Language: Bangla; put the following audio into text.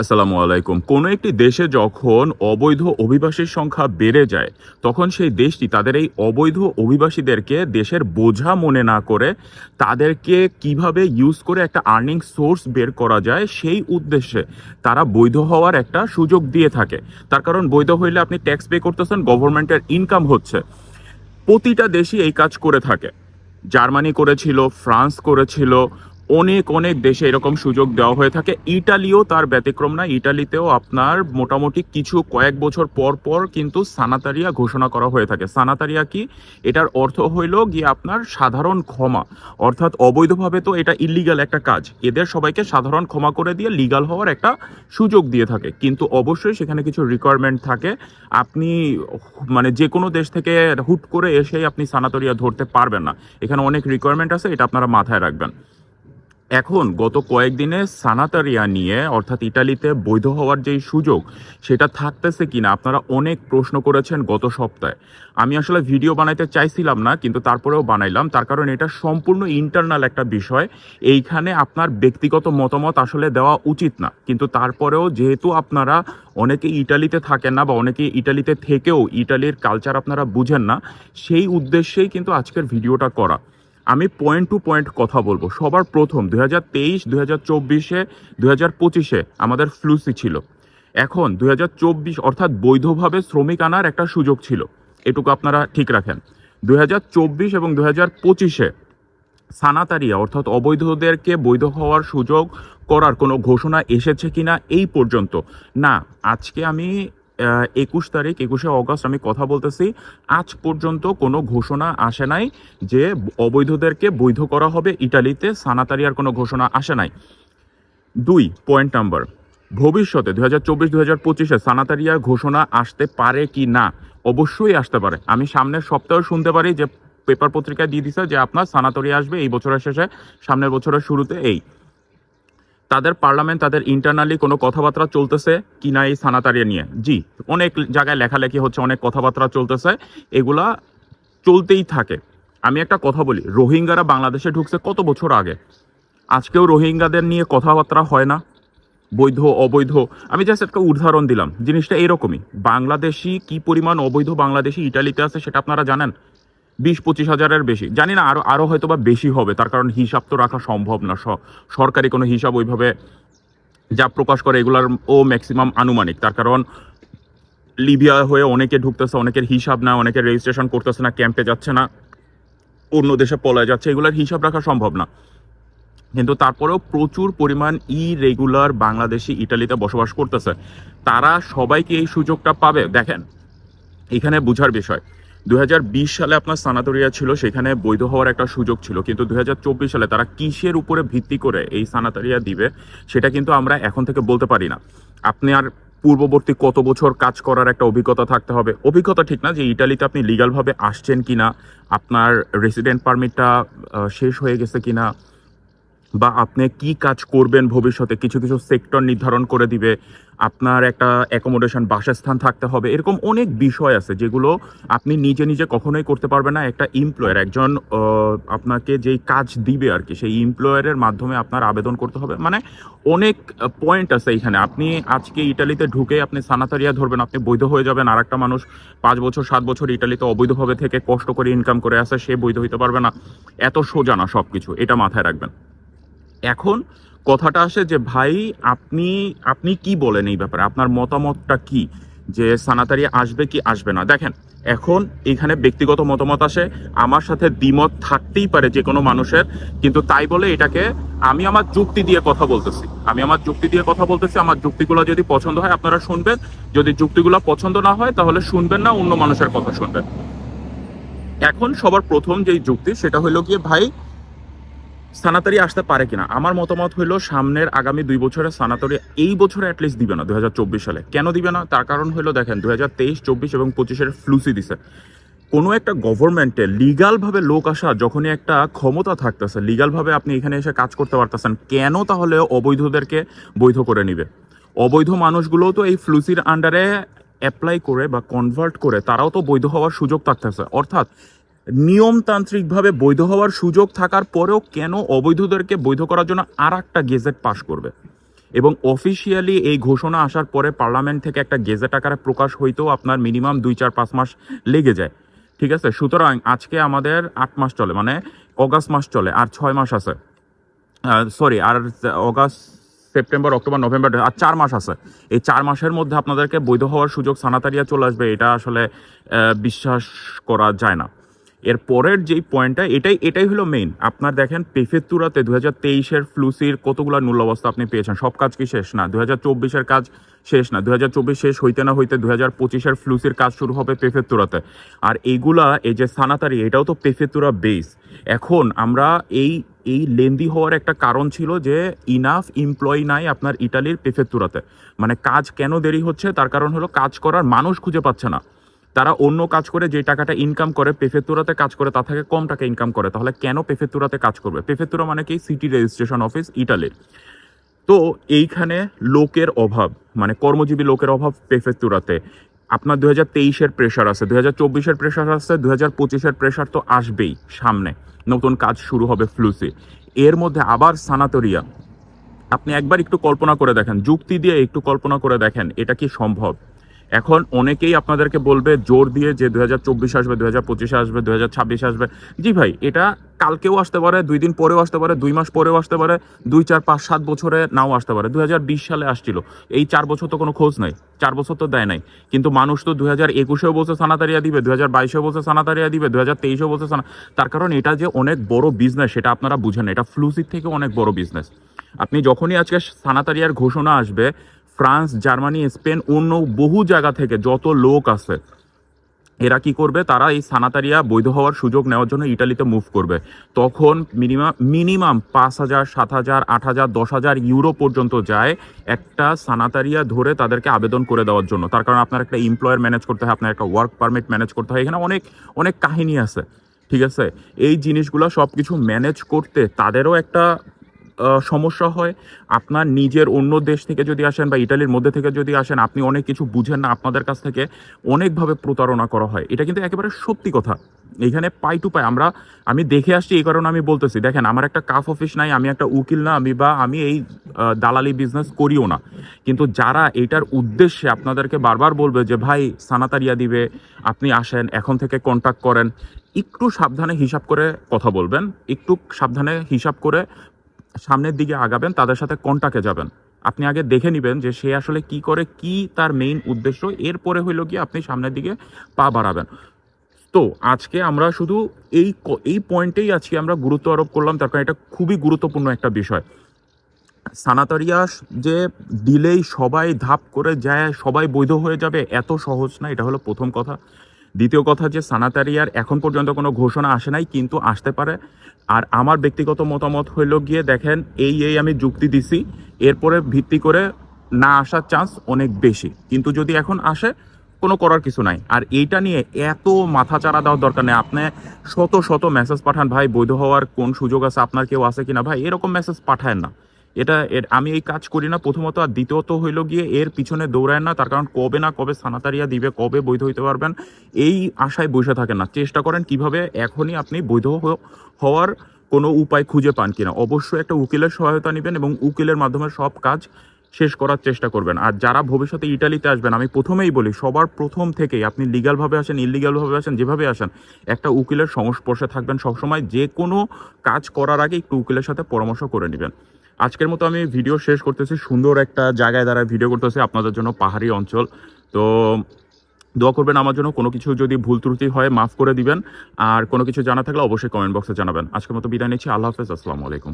আসসালামু আলাইকুম। কোনো একটি দেশে যখন অবৈধ অভিবাসীর সংখ্যা বেড়ে যায়, তখন সেই দেশটি তাদের এই অবৈধ অভিবাসীদেরকে দেশের বোঝা মনে না করে তাদেরকে কীভাবে ইউজ করে একটা আর্নিং সোর্স বের করা যায়, সেই উদ্দেশ্যে তারা বৈধ হওয়ার একটা সুযোগ দিয়ে থাকে। তার কারণ বৈধ হইলে আপনি ট্যাক্স পে করতেছেন গভর্নমেন্টের ইনকাম হচ্ছে। প্রতিটা দেশই এই কাজ করে থাকে। জার্মানি করেছিল, ফ্রান্স করেছিল অনেক অনেক দেশে এরকম সুযোগ দেওয়া হয়ে থাকে। ইটালিও তার ব্যতিক্রম না। ইটালিতেও আপনার মোটামুটি কিছু কয়েক বছর পর পর কিন্তু সানাতারিয়া ঘোষণা করা হয়ে থাকে। সানাতারিয়া কি? এটার অর্থ হইল গিয়ে আপনার সাধারণ ক্ষমা। অর্থাৎ অবৈধভাবে তো এটা ইলিগাল একটা কাজ। এদের সবাইকে সাধারণ ক্ষমা করে দিয়ে লিগাল হওয়ার একটা সুযোগ দিয়ে থাকে। কিন্তু অবশ্যই সেখানে কিছু রিকোয়ারমেন্ট থাকে। আপনি মানে যে কোনো দেশ থেকে হুট করে এসেই আপনি সানাতরিয়া ধরতে পারবেন না। এখানে অনেক রিকোয়ারমেন্ট আছে, এটা আপনারা মাথায় রাখবেন। এখন গত কয়েকদিনে সানাতারিয়া নিয়ে, অর্থাৎ ইটালিতে বৈধ হওয়ার যেই সুযোগ, সেটা থাকতেছে কিনা, আপনারা অনেক প্রশ্ন করেছেন গত সপ্তাহে। আমি আসলে ভিডিও বানাইতে চাইছিলাম না, কিন্তু তারপরেও বানাইলাম। তার কারণ এটা সম্পূর্ণ ইন্টারনাল একটা বিষয়। এইখানে আপনার ব্যক্তিগত মতামত আসলে দেওয়া উচিত না। কিন্তু তারপরেও যেহেতু আপনারা অনেকে ইটালিতে থাকেন না বা অনেকে ইটালিতে থেকেও ইটালির কালচার আপনারা বুঝেন না, সেই উদ্দেশ্যেই কিন্তু আজকের ভিডিওটা করা। আমি পয়েন্ট টু পয়েন্ট কথা বলব। সবার প্রথম দুই হাজার তেইশ, দুই হাজার চব্বিশে, দুই হাজার পঁচিশে আমাদের ফ্লুসি ছিল। এখন দুই হাজার চব্বিশ অর্থাৎ বৈধভাবে শ্রমিক আনার একটা সুযোগ ছিল। এটুকু আপনারা ঠিক রাখেন। দুই হাজার চব্বিশ এবং দুই হাজার পঁচিশে সানাতারিয়া অর্থাৎ অবৈধদেরকে বৈধ হওয়ার সুযোগ করার কোনো ঘোষণা এসেছে কিনা এই পর্যন্ত। না, আজকে আমি একুশ তারিখ, একুশে অগস্ট আমি কথা বলতেছি। আজ পর্যন্ত কোনো ঘোষণা আসে নাই যে অবৈধদেরকে বৈধ করা হবে ইটালিতে, সানাতারিয়ার কোনো ঘোষণা আসে নাই। দুই পয়েন্ট নাম্বার ভবিষ্যতে দু হাজার চব্বিশ দু হাজার পঁচিশে সানাতারিয়ার ঘোষণা আসতে পারে কি না? অবশ্যই আসতে পারে। আমি সামনের সপ্তাহে শুনতে পারি যে পেপার পত্রিকায় দিয়ে দিছে যে আপনার সানাতরিয়া আসবে এই বছরের শেষে, সামনের বছরের শুরুতে এই। তাদের পার্লামেন্ট, তাদের ইন্টারনালি কোনো কথাবার্তা চলতেছে কি না এই সানাতারিয়া নিয়ে। জি, অনেক জায়গায় লেখালেখি হচ্ছে, অনেক কথাবার্তা চলতেছে। এগুলা চলতেই থাকে। আমি একটা কথা বলি, রোহিঙ্গারা বাংলাদেশে ঢুকছে কত বছর আগে? আজকেও রোহিঙ্গাদের নিয়ে কথাবার্তা হয় না? বৈধ, অবৈধ? আমি জাস্ট একটা উদাহরণ দিলাম, জিনিসটা এরকমই। বাংলাদেশি কি পরিমাণ অবৈধ বাংলাদেশি ইটালিতে আছে সেটা আপনারা জানেন? বিশ পঁচিশ হাজারের বেশি। জানি না আরও আরও হয়তো বা বেশি হবে, তার কারণ হিসাব তো রাখা সম্ভব না। সরকারি কোনো হিসাব ওইভাবে যা প্রকাশ করে এগুলার ও ম্যাক্সিমাম আনুমানিক। তার কারণ লিবিয়া হয়ে অনেকে ঢুকতেছে, অনেকের হিসাব না অনেকে রেজিস্ট্রেশন করতেছে না ক্যাম্পে যাচ্ছে না, অন্য দেশে পলায় যাচ্ছে, এগুলার হিসাব রাখা সম্ভব না। কিন্তু তারপরেও প্রচুর পরিমাণ ই রেগুলার বাংলাদেশি, ইটালিতে বসবাস করতেছে। তারা সবাইকে এই সুযোগটা পাবে। দেখেন, এখানে বুঝার বিষয়। দু হাজার বিশ সালে আপনার সানাতরিয়া ছিল, সেখানে বৈধ হওয়ার একটা সুযোগ ছিল। কিন্তু দু হাজার চব্বিশ সালে তারা কিসের উপরে ভিত্তি করে এই সানাতরিয়া দিবে, সেটা কিন্তু আমরা এখন থেকে বলতে পারি না। আপনি আর পূর্ববর্তী কত বছর কাজ করার একটা অভিজ্ঞতা থাকতে হবে? অভিজ্ঞতা ঠিক না যে ইটালিতে আপনি লিগালভাবে আসছেন কিনা, আপনার রেসিডেন্ট পারমিটটা শেষ হয়ে গেছে কিনা বা আপনি কি কাজ করবেন ভবিষ্যতে, কিছু কিছু সেক্টর নির্ধারণ করে দিবে, আপনার একটা অ্যাকোমোডেশন বাসস্থান থাকতে হবে, এরকম অনেক বিষয় আছে যেগুলো আপনি নিজে নিজে কখনোই করতে পারবেন না। একটা এমপ্লয়ার একজন আপনাকে যেই কাজ দিবে আর কি সেই এমপ্লয়ারের মাধ্যমে আপনার আবেদন করতে হবে। মানে অনেক পয়েন্ট আছে এখানে। আপনি আজকে ইটালিতে ঢুকে আপনি সানাতারিয়া ধরবেন, আপনি বৈধ হয়ে যাবেন। আর একটা মানুষ পাঁচ বছর, সাত বছর ইটালিতে অবৈধভাবে থেকে কষ্ট করে ইনকাম করে আসে, সে বৈধ হইতে পারবে না। এত সোজা না সব কিছু এটা মাথায় রাখবেন। এখন কথাটা আসে যে, ভাই, আপনি আপনি কি বলেন এই ব্যাপারে? আপনার মতামতটা কি? যে সানাতারি আসবে কি আসবে না? দেখেন, এখন এখানে ব্যক্তিগত মতামত আসে, আমার সাথে দ্বিমত থাকতেই পারে যে কোনো মানুষের, কিন্তু তাই বলে এটাকে আমি আমার যুক্তি দিয়ে কথা বলতেছি। আমি আমার যুক্তি দিয়ে কথা বলতেছি, আমার যুক্তিগুলো যদি পছন্দ হয়, আপনারা শুনবেন। যদি যুক্তিগুলো পছন্দ না হয়, তাহলে শুনবেন না, অন্য মানুষের কথা শুনবেন। এখন সবার প্রথম যেই যুক্তি, সেটা হলো গিয়ে, ভাই সানাতারি আসতে পারে কিনা? আমার মতামত হইল সামনের আগামী দুই বছরে সানাতারি এই বছরে অ্যাটলিস্ট দিবে না, দুই সালে। কেন দিবে না? তার কারণ হইল দেখেন, দুই হাজার তেইশ, চব্বিশ এবং পঁচিশের ফ্লুসি দিছে। কোনো একটা গভর্নমেন্টে লিগালভাবে লোক আসা, যখনই একটা ক্ষমতা থাকতেছে লিগালভাবে আপনি এখানে এসে কাজ করতে পারতেছেন, কেন তাহলে অবৈধদেরকে বৈধ করে নিবে? অবৈধ মানুষগুলোও তো এই ফ্লুসির আন্ডারে অ্যাপ্লাই করে বা কনভার্ট করে, তারাও তো বৈধ হওয়ার সুযোগ থাকতেছে অর্থাৎ নিয়মতান্ত্রিকভাবে বৈধ হওয়ার সুযোগ থাকার পরেও কেন অবৈধদেরকে বৈধ করার জন্য আর একটা গেজেট পাশ করবে? এবং অফিসিয়ালি এই ঘোষণা আসার পরে পার্লামেন্ট থেকে একটা গেজেট আকারে প্রকাশ হইতেও আপনার মিনিমাম দুই চার পাঁচ মাস লেগে যায়। ঠিক আছে? সুতরাং আজকে আমাদের আট মাস চলে মানে অগাস্ট মাস চলে, আর ছয় মাস আছে। সরি আর অগাস্ট, সেপ্টেম্বর, অক্টোবর, নভেম্বর, আর চার মাস আছে। এই চার মাসের মধ্যে আপনাদেরকে বৈধ হওয়ার সুযোগ সানাতারিয়া চলে আসবে, এটা আসলে বিশ্বাস করা যায় না। এর পরের যেই পয়েন্টটা এটাই এটাই হলো মেইন আপনার দেখেন পেফেতুরাতে দু হাজার তেইশের ফ্লুসির কতগুলো মূল্য অবস্থা আপনি পেয়েছেন? সব কাজ কি শেষ না? দু হাজার চব্বিশের কাজ শেষ না? দু হাজার চব্বিশ শেষ হইতে না হইতে দু হাজার পঁচিশের ফ্লুসির কাজ শুরু হবে পেফেতুরাতে আর এইগুলা, এই যে সানাতারি এটাও তো পেফেতুরা বেস এখন আমরা এই এই লেন্দি হওয়ার একটা কারণ ছিল যে ইনাফ এমপ্লয়ি নাই আপনার ইটালির পেফেতুরাতে মানে কাজ কেন দেরি হচ্ছে? তার কারণ হলো কাজ করার মানুষ খুঁজে পাচ্ছে না। তারা অন্য কাজ করে যে টাকাটা ইনকাম করে পেফেতুরাতে কাজ করে তা থেকে কম টাকা ইনকাম করে। তাহলে কেন পেফেতুরাতে কাজ করবে? পেফেতুরা মানে কি? সিটি রেজিস্ট্রেশন অফিস ইটালির তো এইখানে লোকের অভাব মানে কর্মজীবী লোকের অভাব পেফেতুরাতে আপনার দু হাজার তেইশের প্রেশার আছে দু হাজার চব্বিশের প্রেশার আছে দু হাজার পঁচিশের প্রেশার তো আসবেই সামনে। নতুন কাজ শুরু হবে ফ্লুসে এর মধ্যে আবার সানাতরিয়া আপনি একবার একটু কল্পনা করে দেখেন, যুক্তি দিয়ে একটু কল্পনা করে দেখেন, এটা কি সম্ভব? এখন অনেকেই আপনাদেরকে বলবে, জোর দিয়ে যে দু হাজার চব্বিশ আসবে দু হাজার পঁচিশে আসবে দু হাজার ছাব্বিশে আসবে। জি ভাই, এটা কালকেও আসতে পারে, দুই দিন পরেও আসতে পারে, দুই মাস পরেও আসতে পারে, দুই, চার, পাঁচ, সাত বছরে নাও আসতে পারে। দু হাজার বিশ সালে আসছিল। এই চার বছর তো কোনো খোঁজ নাই, চার বছর তো দেয় নাই। কিন্তু মানুষ তো দু হাজার একুশেও বলছে সানাতারিয়া দিবে দু হাজার বাইশেও বলছে সানাতারিয়া দিবে দু হাজার তেইশেও বলছে সানা তার কারণ এটা যে অনেক বড় বিজনেস সেটা আপনারা বুঝেন এটা ফ্লুসির থেকে অনেক বড় বিজনেস আপনি যখনই আজকে সানাতারিয়ার ঘোষণা আসবে ফ্রান্স, জার্মানি, স্পেন, অন্য বহু জায়গা থেকে যত লোক আছে, এরা কি করবে? তারা এই সানাতারিয়া বৈধ হওয়ার সুযোগ নেওয়ার জন্য ইটালিতে মুভ করবে। তখন মিনিমাম মিনিমাম পাঁচ হাজার, সাত হাজার, আট হাজার, দশ হাজার ইউরো পর্যন্ত যায় একটা সানাতারিয়া ধরে তাদেরকে আবেদন করে দেওয়ার জন্য। তার কারণ আপনার একটা এমপ্লয়ার ম্যানেজ করতে হয়, আপনার একটা ওয়ার্ক পারমিট ম্যানেজ করতে হয়। এখানে অনেক অনেক কাহিনী আছে, ঠিক আছে? এই জিনিসগুলো সব কিছু ম্যানেজ করতে তাদেরও একটা সমস্যা হয়। আপনার নিজের অন্য দেশ থেকে যদি আসেন বা ইটালির মধ্যে থেকে যদি আসেন, আপনি অনেক কিছু বুঝেন না আপনাদের কাছ থেকে, অনেকভাবে প্রতারণা করা হয়। এটা কিন্তু একেবারে সত্যি কথা। এইখানে পাই টু পাই। আমরা, আমি দেখে আসছি এই কারণে আমি বলতেছি, দেখেন, আমার একটা কাফ অফিস নাই, আমি একটা উকিল না, আমি বা আমি এই দালালি বিজনেস করিও না। কিন্তু যারা এটার উদ্দেশ্যে আপনাদেরকে বারবার বলবে যে, ভাই, সানাতারিয়া দিবে, আপনি আসেন, এখন থেকে কন্ট্যাক্ট করেন, একটু সাবধানে হিসাব করে কথা বলবেন, একটু সাবধানে হিসাব করে সামনের দিকে আগাবেন, তাদের সাথে কন্টাক্টে যাবেন। আপনি আগে দেখে নেবেন যে সে আসলে কি করে, কি তার মেইন উদ্দেশ্য। এরপরে হইল কি আপনি সামনের দিকে পা বাড়াবেন। তো, আজকে আমরা শুধু এই এই পয়েন্টেই আজকে আমরা গুরুত্ব আরোপ করলাম, তার কারণ এটা খুবই গুরুত্বপূর্ণ একটা বিষয়। সানাতারিয়া যে দিলেই সবাই ধাপ করে যায়, সবাই বৈধ হয়ে যাবে, এত সহজ না, এটা হলো প্রথম কথা। দ্বিতীয় কথা যে সানাতারিয়ার এখন পর্যন্ত কোনো ঘোষণা আসে নাই, কিন্তু আসতে পারে। আর আমার ব্যক্তিগত মতামত হইল গিয়ে দেখেন, এই এই আমি যুক্তি দিছি, এরপরে ভিত্তি করে না আসার চান্স অনেক বেশি। কিন্তু যদি এখন আসে, কোনো করার কিছু নাই। আর এইটা নিয়ে এত মাথা চারা দেওয়ার দরকার নেই। আপনি শত শত মেসেজ পাঠান, ভাই, বৈধ হওয়ার কোন সুযোগ আছে? আপনার কেউ আছে কিনা? ভাই, এরকম মেসেজ পাঠায় না। এটা আমি এই কাজ করি না। প্রথমত আর দ্বিতীয়ত হইল গিয়ে এর পিছনে দৌড়ায় না, তার কারণ কবে না কবে সানাতারিয়া দিবে, কবে বৈধ হইতে পারবেন, এই আশায় বসে থাকেন না। চেষ্টা করেন কীভাবে এখনই আপনি বৈধ হওয়ার কোনো উপায় খুঁজে পান কিনা। অবশ্যই একটা উকিলের সহায়তা নেবেন এবং উকিলের মাধ্যমে সব কাজ শেষ করার চেষ্টা করবেন। আর যারা ভবিষ্যতে ইটালিতে আসবেন, আমি প্রথমেই বলি, সবার প্রথম থেকেই আপনি লিগালভাবে আসেন ইলিগালভাবে আসেন, যেভাবে আসেন, একটা উকিলের সংস্পর্শে থাকবেন। সবসময় যে কোনো কাজ করার আগে একটু উকিলের সাথে পরামর্শ করে নেবেন। আজকের মতো আমি ভিডিও শেষ করতেছি। সুন্দর একটা জায়গায় দাঁড়ায় ভিডিও করতেছি আপনাদের জন্য পাহাড়ি অঞ্চল। তো দোয়া করবেন আমার জন্য, কোনো কিছু যদি ভুল ত্রুটি হয় মাফ করে দিবেন। আর কোনো কিছু জানা থাকলে অবশ্যই কমেন্ট বক্সে জানাবেন। আজকের মতো বিদায় নিচ্ছি। আল্লাহ হাফেজ, আসসালামু আলাইকুম।